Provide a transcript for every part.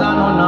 জানো না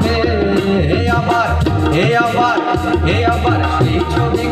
হে আবার হে আবার হে আবার সেই ছবি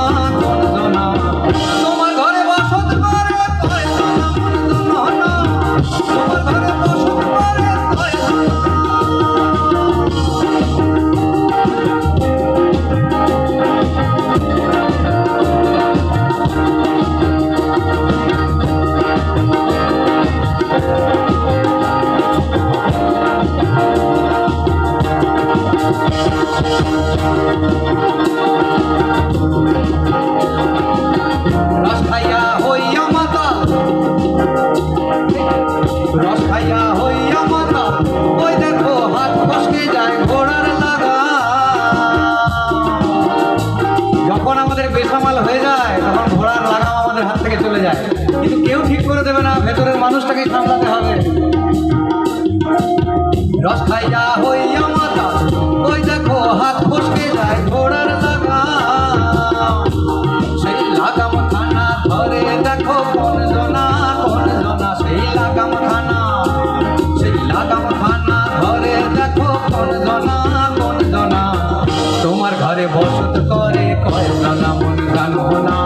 যখন আমাদের বেসামাল হয়ে যায়, তখন ঘোড়ার লাগাম আমাদের হাত থেকে চলে যায়। কিন্তু কেউ ঠিক করে দেবে না, ভেতরের মানুষটাকে সামলাতে হবে। রস খাইয়া